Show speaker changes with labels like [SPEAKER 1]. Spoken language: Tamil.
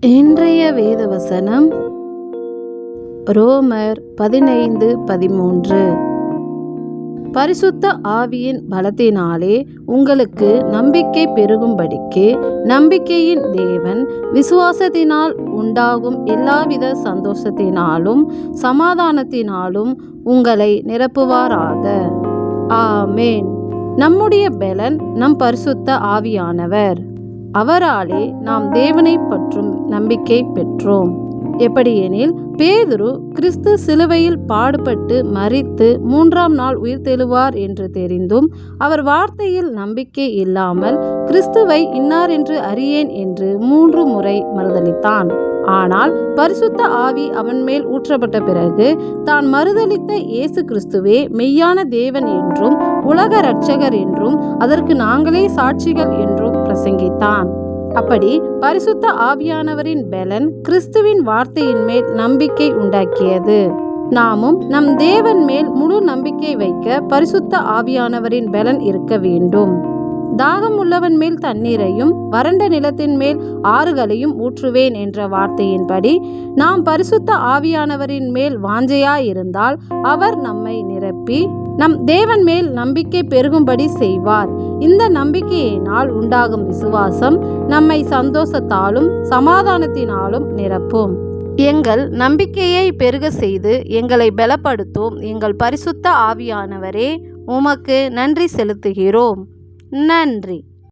[SPEAKER 1] இன்றைய வேத வசனம் ரோமர் பதினைந்து பதிமூன்று. பரிசுத்த ஆவியின் பலத்தினாலே உங்களுக்கு நம்பிக்கை பெருகும்படிக்கு நம்பிக்கையின் தேவன் விசுவாசத்தினால் உண்டாகும் எல்லாவித சந்தோஷத்தினாலும் சமாதானத்தினாலும் உங்களை நிரப்புவாராக. ஆமேன். நம்முடைய பெலன் நம் பரிசுத்த ஆவியானவர். அவராலே நாம் தேவனை நம்பிக்கை பெற்றோம். எப்படியெனில் பேதுரு கிறிஸ்து சிலுவையில் பாடுபட்டு மறித்து மூன்றாம் நாள் உயிர்த்தெழுவார் என்று தெரிந்தும் அவர் வார்த்தையில் நம்பிக்கை இல்லாமல் கிறிஸ்துவை இன்னார் என்று அறியேன் என்று மூன்று முறை மறுதளித்தான் ஆனால் பரிசுத்த ஆவி அவன் மேல் ஊற்றப்பட்ட பிறகு தான் மறுதளித்த இயேசு கிறிஸ்துவே மெய்யான தேவன் என்றும் உலக இரட்சகர் என்றும் அதற்கு நாங்களே சாட்சிகள் என்றும் பிரசங்கித்தான். அப்படி பரிசுத்த ஆவியானவரின் பெலன் கிறிஸ்துவின் வார்த்தையின் மேல் நம்பிக்கை உண்டாக்கியது. நாமும் நம் தேவன் மேல் முழு நம்பிக்கை வைக்க பரிசுத்த ஆவியானவரின் பெலன் இருக்க வேண்டும். தாகம் உள்ளவன் மேல் தண்ணீரையும் வறண்ட நிலத்தின் மேல் ஆறுகளையும் ஊற்றுவேன் என்ற வார்த்தையின்படி நாம் பரிசுத்த ஆவியானவரின் மேல் வாஞ்சையாயிருந்தால் அவர் நம்மை நிரப்பி நம் தேவன் மேல் நம்பிக்கை பெருகும்படி செய்வார். இந்த நம்பிக்கையினால் உண்டாகும் விசுவாசம் நம்மை சந்தோஷத்தாலும் சமாதானத்தினாலும் நிரப்பும். எங்கள் நம்பிக்கையை பெருக செய்து எங்களை பலப்படுத்தும் எங்கள் பரிசுத்த ஆவியானவரே உமக்கு நன்றி செலுத்துகிறோம். நன்றி.